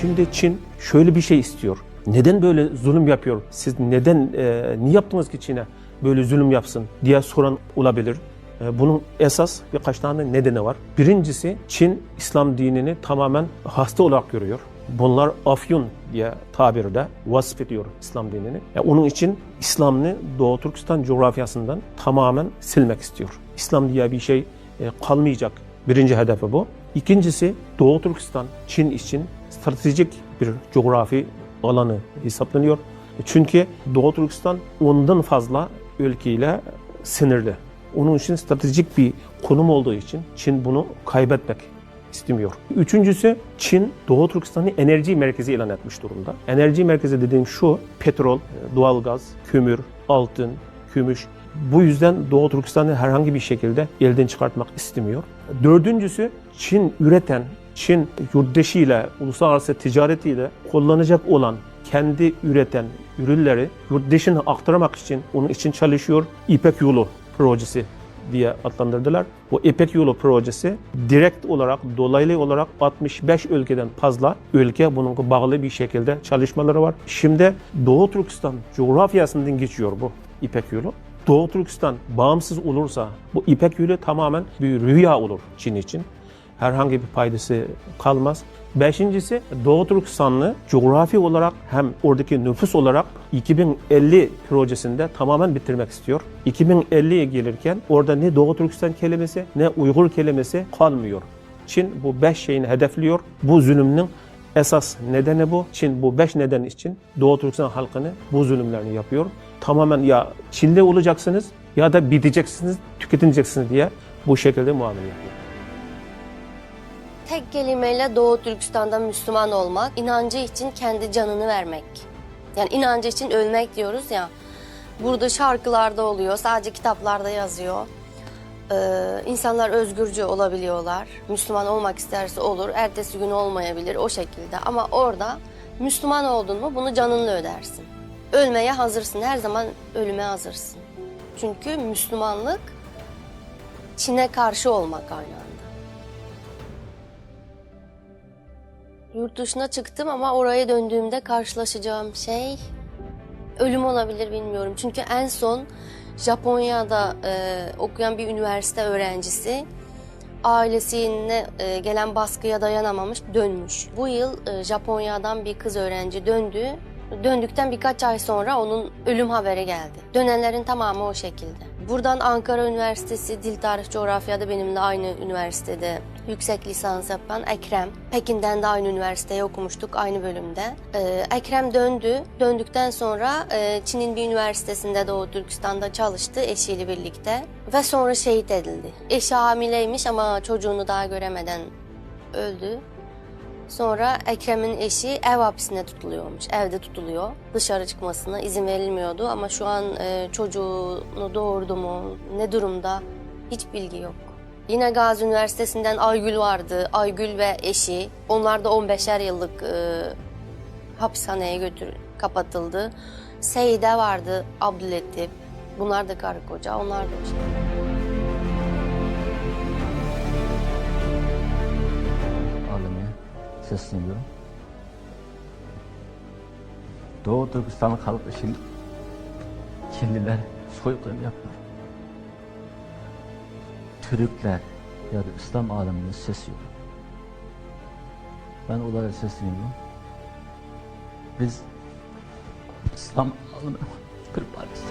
Şimdi Çin şöyle bir şey istiyor. Neden böyle zulüm yapıyor? Siz neden, e, niye yaptınız ki Çin'e böyle zulüm yapsın diye soran olabilir. E, bunun esas birkaç tane nedeni var. Birincisi Çin İslam dinini tamamen hasta olarak görüyor. Bunlar afyun diye tabirde vasf ediyor İslam dinini. E, onun için İslam'ı Doğu Türkistan coğrafyasından tamamen silmek istiyor. İslam diye bir şey e, kalmayacak. Birinci hedefi bu. İkincisi Doğu Türkistan Çin için stratejik bir coğrafi alanı hesaplanıyor. Çünkü Doğu Türkistan ondan fazla ülkeyle sınırlı. Onun için stratejik bir konum olduğu için Çin bunu kaybetmek istemiyor. Üçüncüsü Çin Doğu Türkistan'ı enerji merkezi ilan etmiş durumda. Enerji merkezi dediğim şu petrol, doğalgaz, kömür, altın, gümüş. Bu yüzden Doğu Türkistan'ı herhangi bir şekilde elden çıkartmak istemiyor. Dördüncüsü Çin üreten, Çin yurtdışıyla, uluslararası ticaretiyle kullanacak olan kendi üreten ürünleri yurt aktarmak için onun için çalışıyor. İpek Yolu projesi diye adlandırdılar. Bu İpek Yolu projesi direkt olarak, dolaylı olarak 65 ülkeden fazla ülke bunun bağlı bir şekilde çalışmaları var. Şimdi Doğu Türkistan coğrafyasından geçiyor bu İpek Yolu. Doğu Türkistan bağımsız olursa bu İpek Yolu tamamen bir rüya olur Çin için. Herhangi bir faydası kalmaz. Beşincisi Doğu Türkistan'ı coğrafi olarak hem oradaki nüfus olarak 2050 projesinde tamamen bitirmek istiyor. 2050'ye gelirken orada ne Doğu Türkistan kelimesi ne Uygur kelimesi kalmıyor. Çin bu beş şeyini hedefliyor. Bu zulümün esas nedeni bu. Çin bu beş neden için Doğu Türkistan halkını bu zulümlerini yapıyor. Tamamen ya Çin'de olacaksınız ya da biteceksiniz, tüketileceksiniz diye bu şekilde muamele yapıyor. Tek kelimeyle Doğu Türkistan'da Müslüman olmak, inancı için kendi canını vermek. Yani inancı için ölmek diyoruz ya. Burada şarkılarda oluyor, sadece kitaplarda yazıyor. Ee, insanlar özgürce olabiliyorlar. Müslüman olmak isterse olur, ertesi gün olmayabilir o şekilde. Ama orada Müslüman oldun mu bunu canınla ödersin. Ölmeye hazırsın, her zaman ölüme hazırsın. Çünkü Müslümanlık Çin'e karşı olmak aynı Yurt dışına çıktım ama oraya döndüğümde karşılaşacağım şey ölüm olabilir bilmiyorum. Çünkü en son Japonya'da e, okuyan bir üniversite öğrencisi ailesine e, gelen baskıya dayanamamış dönmüş. Bu yıl e, Japonya'dan bir kız öğrenci döndü. Döndükten birkaç ay sonra onun ölüm haberi geldi. Dönenlerin tamamı o şekilde. Buradan Ankara Üniversitesi Dil Tarih Coğrafya'da benimle aynı üniversitede yüksek lisans yapan Ekrem. Pekin'den de aynı üniversiteye okumuştuk aynı bölümde. Ee, Ekrem döndü. Döndükten sonra e, Çin'in bir üniversitesinde Doğu Türkistan'da çalıştı eşiyle birlikte. Ve sonra şehit edildi. Eşi hamileymiş ama çocuğunu daha göremeden öldü. Sonra Ekrem'in eşi ev hapsine tutuluyormuş. Evde tutuluyor. Dışarı çıkmasına izin verilmiyordu ama şu an e, çocuğunu doğurdu mu, ne durumda hiç bilgi yok. Yine Gazi Üniversitesi'nden Aygül vardı. Aygül ve eşi. Onlar da 15'er yıllık e, hapishaneye götür kapatıldı. Seyide vardı, Abdülletip. Bunlar da karı koca, onlar da o sesleniyorum. Doğu Türkistan halkı için Çinliler soykırım yapıyor. Türkler ya da İslam alemine ses yok. Ben onlara sesleniyorum. Biz İslam alemine Türk partisi.